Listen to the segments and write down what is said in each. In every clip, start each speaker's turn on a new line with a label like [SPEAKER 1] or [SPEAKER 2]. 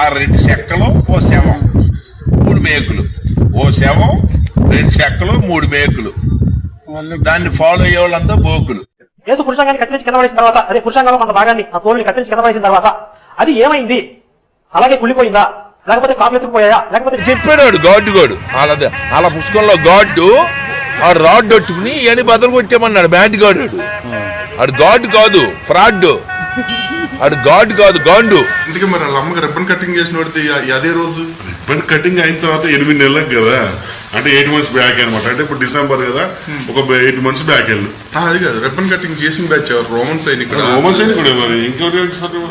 [SPEAKER 1] ఆ రెండు చెక్కలు ఓ శవం. మూడు మేకులు. ఓ శవం రెండు చెక్కలు మూడు మేకులు. దాన్ని ఫాలో అయ్యే వాళ్ళంతా బోకులు.
[SPEAKER 2] యేసు పురుషాంగాన్ని కత్తిరించి కింద పడేసిన తర్వాత అదే పురుషాంగంలో కొంత భాగాన్ని ఆ తోలుని కత్తిరించి కింద పడేసిన తర్వాత అది ఏమైంది? అలాగే కుళ్ళిపోయిందా? లేకపోతే కాపులు ఎత్తుకుపోయా లేకపోతే
[SPEAKER 1] చెప్పాడు గాడ్డు గాడు. వాళ్ళ వాళ్ళ పుస్తకంలో గాడ్డు ఆ రాడ్ పెట్టుకుని ఇవన్నీ బదులు కొట్టేమన్నాడు బ్యాండ్ గాడు ఆడు గాడ్ కాదు ఫ్రాడ్ ఆడు గాడ్ కాదు గాండు.
[SPEAKER 3] ఇందుకే మరి వాళ్ళ అమ్మకి రిబ్బన్ కటింగ్ చేసిన వాడితే అదే రోజు? రిబ్బన్ కటింగ్ అయిన తర్వాత ఎనిమిది నెలలకు కదా? అంటే ఎయిట్ మంత్స్ బ్యాక్ అనమాట అంటే ఇప్పుడు డిసెంబర్ కదా? ఒక ఎయిట్ మంత్స్ బ్యాక్ వెళ్ళు అది కాదు. రిబ్బన్ కటింగ్ చేసిన బ్యాచ్ రోమన్ సైనికుడు? రోమన్ సైనికుడే మరి. ఇంకెవరు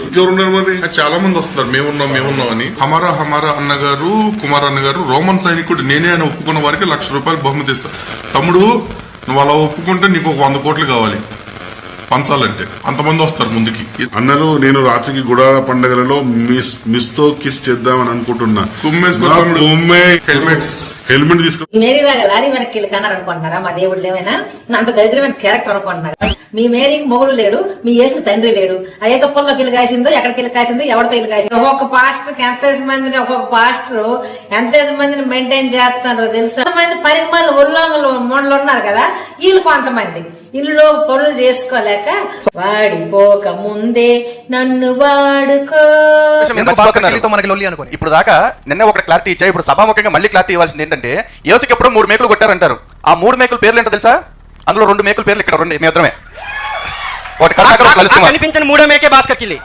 [SPEAKER 3] ఇంకెవరు ఉన్నారు మరి? చాలా మంది వస్తారు మేమున్నాం మేమున్నాం అని. హమారా హమారా అన్న గారు కుమార్ అన్న గారు రోమన్ సైనికుడు. నేనే అని ఒప్పుకున్న వారికి లక్ష రూపాయలు బహుమతి ఇస్తా. తమ్ముడు నువ్వు అలా ఒప్పుకుంటే నీకు ఒక వంద కోట్లు కావాలి. పంచాలంటే అంతమంది వస్తారు ముందుకి.
[SPEAKER 4] అన్నలు నేను రాత్రికి గుడాల పండుగలలో మిస్ మిస్తో కిస్ చేద్దామని అనుకుంటున్నా.
[SPEAKER 3] హెల్మెట్స్.
[SPEAKER 4] హెల్మెట్ తీసుకు.
[SPEAKER 5] మేరీ లాగా లారీ వెనక్కి వెళ్ళి కన్నారు అనుకుంటున్నారా మా దేవుడు ఏమైనా? అంత దరిద్రమైన క్యారెక్టర్ అనుకుంటున్నారా? మీ మేరీకి మొగుడు లేడు మీ యేసు తండ్రి లేడు. ఏ తుప్పల్లోకి వెళ్ళి కాసిందో ఎక్కడికి వెళ్ళి కాసిందో ఎవరితో వెళ్ళి కాసిందో. ఒక్కొక్క పాస్టర్ ఎంత మందిని ఒక్కొక్క పాస్టర్ ఎంత మందిని మెయింటైన్ చేస్తున్నారో తెలుసా? మంది పరిమాణాలు ఉల్లంఘలు మూడలు ఉన్నారు కదా వీళ్ళు కొంతమంది. ఇల్లు పనులు చేసుకోలేక వాడిపోక ముందే నన్ను వాడుకో.
[SPEAKER 6] ఇప్పుడు దాకా నిన్న ఒక క్లారిటీ ఇచ్చా ఇప్పుడు సభాముఖంగా మళ్ళీ క్లారిటీ ఇవ్వాల్సింది ఏంటంటే యోసికి ఎప్పుడో మూడు మేకులు కొట్టారంటారు. ఆ మూడు మేకుల పేర్లు ఏంటో తెలుసా? అందులో రెండు మేకుల పేర్లు ఇక్కడ రెండు మీ ఇద్దరమే ఒకటి కరుణాకర్ ఒకటి లలిత్ కుమార్.
[SPEAKER 7] కనిపించిన మూడో మేకే భాస్కర్ కిల్లి.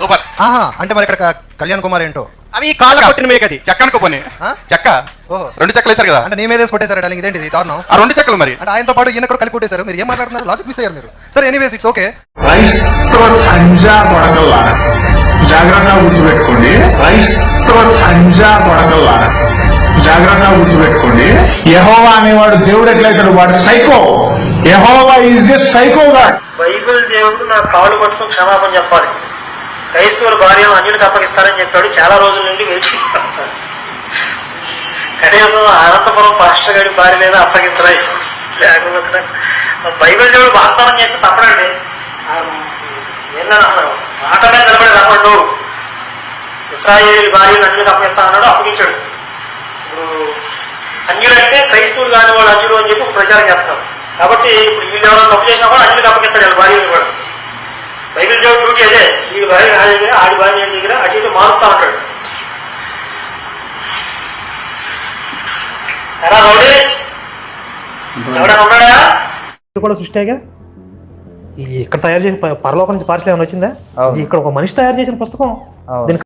[SPEAKER 6] సూపర్.
[SPEAKER 8] ఆహా అంటే మరి ఇక్కడ కళ్యాణ్ కుమార్ ఏంటో?
[SPEAKER 7] అవి కాళ్ళ కొట్టిన మేక అది
[SPEAKER 6] చెక్క అనుకో పోనీ.
[SPEAKER 8] ఆ?
[SPEAKER 6] చెక్క.
[SPEAKER 8] ఓహో.
[SPEAKER 6] రెండు చెక్కలు వేశారు కదా.
[SPEAKER 8] అంటే నీ మీద వేసి కొట్టేశారు డార్లింగ్. ఇదేంటి దారుణం.
[SPEAKER 6] ఆ రెండు చెక్కలు మరి.
[SPEAKER 8] అంటే ఆయనతో పాటు ఈయన కూడా కలిపి కొట్టేశారు. మీరు ఏం మాట్లాడుతున్నారు? లాజిక్ మిస్ అయ్యారు మీరు. సరే ఎనీవేస్ ఇట్స్ ఓకే
[SPEAKER 9] క్రైస్తవ సంజా కొడకల్లారా? జాగ్రత్తగా గుర్తుపెట్టుకోండి. క్రైస్తవ సంజా కొడకల్లారా? జాగ్రత్తగా గుర్తుపెట్టుకోండి. యహోవా అనేవాడు దేవుడు ఎట్లయితాడు? వాడు psycho. Jehovah is the psycho god.
[SPEAKER 2] Bible దేవుడు నా కాళ్ళు పట్టుకుని క్షమాపణ చెప్పాలి. క్రైస్తవుల భార్యను అన్యుడికి అప్పగిస్తారని చెప్పాడు. చాలా రోజుల నుండి వేచి కనీసం అనంతపురం పాస్టర్ గారి భార్య లేదా అప్పగించలే లేకపోతే బైబిల్ దేవుడు వాగ్దానం చేస్తే తప్పడండి ఏంటన్నారు మాట మీద నిలబడి రాబడ్డు ఇస్రాయేల్ భార్యను అన్యుడికి అప్పగిస్తా అన్నాడు అప్పగించాడు. ఇప్పుడు అన్యులంటే క్రైస్తవులు కాని వాళ్ళు అన్యులు అని చెప్పి ప్రచారం చేస్తాం కాబట్టి ఇప్పుడు వీళ్ళు ఎవరైనా తప్పు చేసినా కూడా అన్యులకు అప్పగిస్తాడు వాళ్ళ భార్యను కూడా. బైబిల్ దేవుడు డ్యూటీ అదే. వీళ్ళు భార్య నా దగ్గర ఆడి భార్య నా దగ్గర అటు ఇటు మారుస్తా ఉంటాడు. ఎలా రౌడీస్? ఎవడైనా ఉన్నాడా? కూడా సృష్టిగా ఈ ఇక్కడ తయారు చేసిన పరలోకం నుంచి పార్సల్ ఏమైనా వచ్చిందా? ఇది ఇక్కడ ఒక మనిషి తయారు చేసిన పుస్తకం. దీని